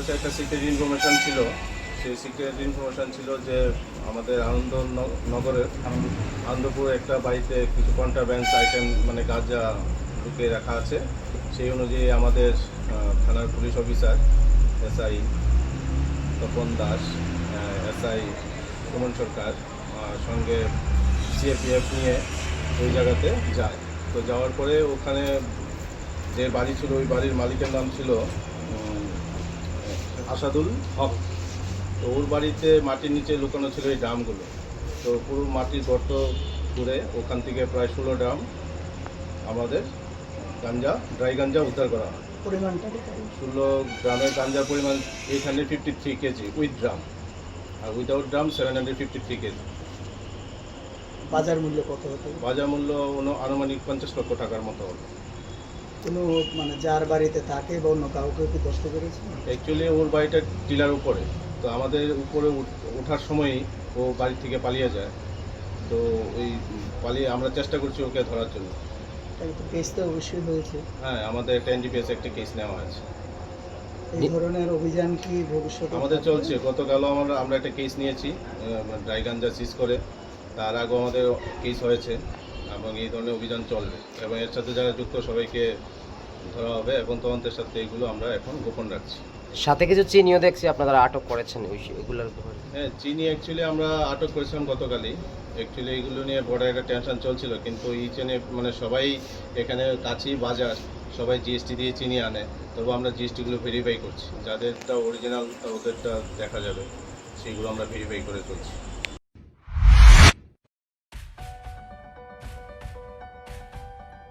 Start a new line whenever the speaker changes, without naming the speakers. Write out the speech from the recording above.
এটা একটা secret information ছিল। সেই সিক্রেট ইনফরমেশন ছিল যে আমাদের আনন্দ নগরের আনন্দপুরে একটা বাড়িতে কিছু কন্ট্রাব্যান্স আইটেম মানে গাঁজা ঢুকে রাখা আছে। সেই অনুযায়ী আমাদের থানার police officer SI Tapan Das SI Suman Sarkar সঙ্গে সিএপিএফ নিয়ে ওই জায়গাতে যায়। তো যাওয়ার পরে ওখানে যে বাড়ি ছিল, ওই বাড়ির মালিকের নাম ছিল আসাদুল হক। তো ওর বাড়িতে মাটির নিচে লুকানো ছিল এই ড্রামগুলো। তো পুরো মাটির গর্ত করে ওখান থেকে প্রায় ষোলো ড্রাম আমাদের গাঞ্জা ড্রাই গাঞ্জা উদ্ধার করা হয়।
পরিমাণটা
ষোলো গ্রামের গাঞ্জার পরিমাণ eight hundred fifty three KG with drum R without drum seven hundred fifty three KG.
বাজার মূল্য কত হতো?
বাজার মূল্য আনুমানিক পঞ্চাশ লক্ষ টাকার মতো হবে
কোনো মানে যার বাড়িতে থাকে বা অন্য কাউকে কি কষ্ট করেছে?
অ্যাকচুয়ালি ওর বাড়িটা টিলার উপরে। তো আমাদের উপরে ওঠার সময়ই ও বাড়ি থেকে পালিয়ে যায়। তো ওই পালিয়ে আমরা চেষ্টা করছি ওকে ধরার জন্য।
কেস তো অবশ্যই হয়েছে।
হ্যাঁ আমাদের একটা এনডিপিএস একটা কেস নেওয়া আছে।
এই ধরনের অভিযান কি ভবিষ্যতে
আমাদের চলছে। গতকালও আমরা আমরা একটা কেস নিয়েছি ড্রাই গাঞ্জা সিজ করে। তার আগেও আমাদের কেস হয়েছে। এবং এই ধরনের অভিযান চলবে। এবং এর সাথে যারা যুক্ত সবাইকে ধরা হবে এবং তদন্তের সাথে এগুলো আমরা এখন গোপন রাখছি।
সাথে কিছু চিনিও দেখছি আপনারা আটক করেছেন ওই এগুলোর ব্যাপারে
হ্যাঁ চিনি অ্যাকচুয়ালি আমরা আটক করেছিলাম গতকালই। অ্যাকচুয়ালি এগুলো নিয়ে বড় একটা টেনশন চলছিল কিন্তু এই চেনে মানে সবাই এখানে কাছেই বাজার সবাই জিএসটি দিয়ে চিনি আনে তবু আমরা জিএসটিগুলো ভেরিফাই করছি। যাদেরটা অরিজিনাল ওদেরটা দেখা যাবে সেগুলো আমরা ভেরিফাই করে চলছি